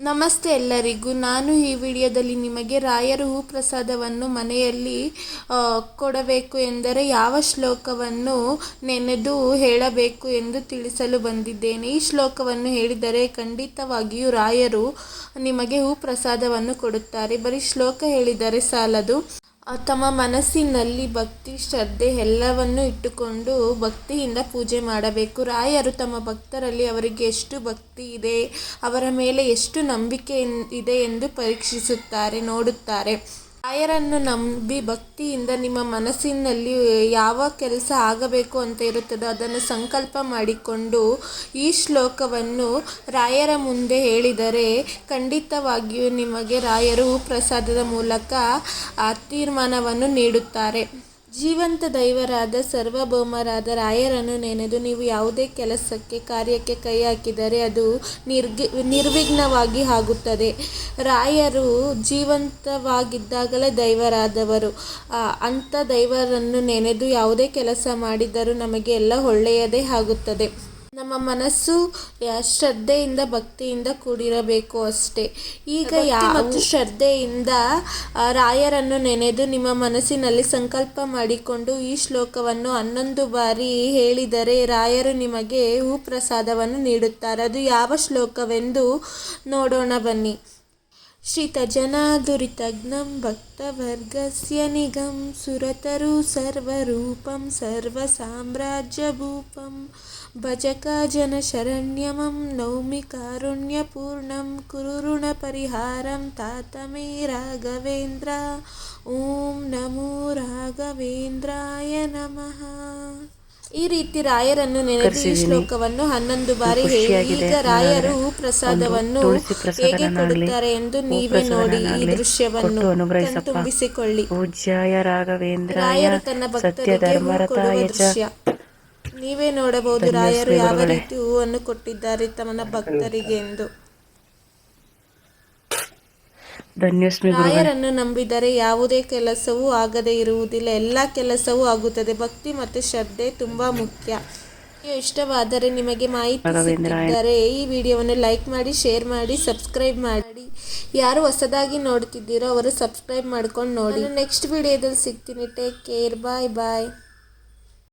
ನಮಸ್ತೆ ಎಲ್ಲರಿಗೂ. ನಾನು ಈ ವಿಡಿಯೋದಲ್ಲಿ ನಿಮಗೆ ರಾಯರ ಹೂ ಪ್ರಸಾದವನ್ನು ಮನೆಯಲ್ಲಿ ಕೊಡಬೇಕು ಎಂದರೆ ಯಾವ ಶ್ಲೋಕವನ್ನು ನೆನೆದು ಹೇಳಬೇಕು ಎಂದು ತಿಳಿಸಲು ಬಂದಿದ್ದೇನೆ. ಈ ಶ್ಲೋಕವನ್ನು ಹೇಳಿದರೆ ಖಂಡಿತವಾಗಿಯೂ ರಾಯರು ನಿಮಗೆ ಹೂ ಪ್ರಸಾದವನ್ನು ಕೊಡುತ್ತಾರೆ. ಬರೀ ಶ್ಲೋಕ ಹೇಳಿದರೆ ಸಾಲದು. ತಮ್ಮ ಮನಸ್ಸಿನಲ್ಲಿ ಭಕ್ತಿ, ಶ್ರದ್ಧೆ ಎಲ್ಲವನ್ನು ಇಟ್ಟುಕೊಂಡು ಭಕ್ತಿಯಿಂದ ಪೂಜೆ ಮಾಡಬೇಕು. ರಾಯರು ತಮ್ಮ ಭಕ್ತರಲ್ಲಿ ಅವರಿಗೆ ಎಷ್ಟು ಭಕ್ತಿ ಇದೆ, ಅವರ ಮೇಲೆ ಎಷ್ಟು ನಂಬಿಕೆ ಇದೆ ಎಂದು ಪರೀಕ್ಷಿಸುತ್ತಾರೆ, ನೋಡುತ್ತಾರೆ. ರಾಯರನ್ನು ನಂಬಿ ಭಕ್ತಿಯಿಂದ ನಿಮ್ಮ ಮನಸ್ಸಿನಲ್ಲಿ ಯಾವ ಕೆಲಸ ಆಗಬೇಕು ಅಂತ ಇರುತ್ತದೋ ಅದನ್ನು ಸಂಕಲ್ಪ ಮಾಡಿಕೊಂಡು ಈ ಶ್ಲೋಕವನ್ನು ರಾಯರ ಮುಂದೆ ಹೇಳಿದರೆ ಖಂಡಿತವಾಗಿಯೂ ನಿಮಗೆ ರಾಯರು ಪ್ರಸಾದದ ಮೂಲಕ ಆ ತೀರ್ಮಾನವನ್ನು ನೀಡುತ್ತಾರೆ. ಜೀವಂತ ದೈವರಾದ ಸರ್ವಭೌಮರಾದ ರಾಯರನ್ನು ನೆನೆದು ನೀವು ಯಾವುದೇ ಕೆಲಸಕ್ಕೆ, ಕಾರ್ಯಕ್ಕೆ ಕೈ ಹಾಕಿದರೆ ಅದು ನಿರ್ಗಿ, ನಿರ್ವಿಘ್ನವಾಗಿ ಆಗುತ್ತದೆ. ರಾಯರು ಜೀವಂತವಾಗಿದ್ದಾಗಲೇ ದೈವರಾದವರು. ಅಂಥ ದೈವರನ್ನು ನೆನೆದು ಯಾವುದೇ ಕೆಲಸ ಮಾಡಿದರೂ ನಮಗೆ ಎಲ್ಲ ಒಳ್ಳೆಯದೇ ಆಗುತ್ತದೆ. ನಮ್ಮ ಮನಸ್ಸು ಶ್ರದ್ಧೆಯಿಂದ ಭಕ್ತಿಯಿಂದ ಕೂಡಿರಬೇಕು ಅಷ್ಟೇ. ಈಗ ಯಾವ ಮತ್ತು ಶ್ರದ್ಧೆಯಿಂದ ರಾಯರನ್ನು ನೆನೆದು ನಿಮ್ಮ ಮನಸ್ಸಿನಲ್ಲಿ ಸಂಕಲ್ಪ ಮಾಡಿಕೊಂಡು ಈ ಶ್ಲೋಕವನ್ನು ಹನ್ನೊಂದು ಬಾರಿ ಹೇಳಿದರೆ ರಾಯರು ನಿಮಗೆ ಹೂ ಪ್ರಸಾದವನ್ನು ನೀಡುತ್ತಾರೆ. ಅದು ಯಾವ ಶ್ಲೋಕವೆಂದು ನೋಡೋಣ ಬನ್ನಿ. श्रितजनादुरितघ्नं भक्तवर्गस्य निगं सुरतरु सर्वरूपं सर्वसाम्राज्यभूपं भजकाजनशरण्यमं नौमि कारुण्यपूर्णं कुरु ऋणपरिहारं तातमे राघवेन्द्र ॐ नमो राघवेन्द्राय नमः ಈ ರೀತಿ ರಾಯರನ್ನು ನೆನೆದು ಈ ಶ್ಲೋಕವನ್ನು ಹನ್ನೊಂದು ಬಾರಿ ಹೇಳಿ ಈಗ ರಾಯರು ಪ್ರಸಾದವನ್ನು ಹೇಗೆ ಕೊಡುತ್ತಾರೆ ಎಂದು ನೀವೇ ನೋಡಿ ಈ ದೃಶ್ಯವನ್ನು. ತುಂಬಿಸಿಕೊಳ್ಳಿ. ಪೂಜ್ಯಾಯ ರಾಘವೇಂದ್ರ ರಾಯರು ತನ್ನ ಭಕ್ತರಿಗೆ ಕೊಡುವ ದೃಶ್ಯ. ನೀವೇ ನೋಡಬಹುದು ರಾಯರು ಯಾವ ರೀತಿ ಹೂವನ್ನು ಕೊಟ್ಟಿದ್ದಾರೆ ತಮ್ಮ ಭಕ್ತರಿಗೆ ಎಂದು ಧನ್ಯಸ್ಮಿ ರಾಯರನ್ನು ನಂಬಿದರೆ ಯಾವುದೇ ಕೆಲಸವೂ ಆಗದೇ ಇರುವುದಿಲ್ಲ. ಎಲ್ಲ ಕೆಲಸವೂ ಆಗುತ್ತದೆ. ಭಕ್ತಿ ಮತ್ತು ಶ್ರದ್ಧೆ ತುಂಬಾ ಮುಖ್ಯ. ಇಷ್ಟವಾದರೆ ನಿಮಗೆ ಮಾಹಿತಿ. ಸಿಕ್ಕಿದ್ದರೆ ಈ ವಿಡಿಯೋವನ್ನು ಲೈಕ್ ಮಾಡಿ ಶೇರ್ ಮಾಡಿ ಸಬ್ಸ್ಕ್ರೈಬ್ ಮಾಡಿ. ಯಾರು ಹೊಸದಾಗಿ ನೋಡ್ತಿದ್ದೀರೋ ಅವರು ಸಬ್ಸ್ಕ್ರೈಬ್ ಮಾಡ್ಕೊಂಡು ನೋಡಿ. ನೆಕ್ಸ್ಟ್ ವಿಡಿಯೋದಲ್ಲಿ ಸಿಗ್ತೀನಿ. ಟೇಕ್ ಕೇರ್ ಬಾಯ್ ಬಾಯ್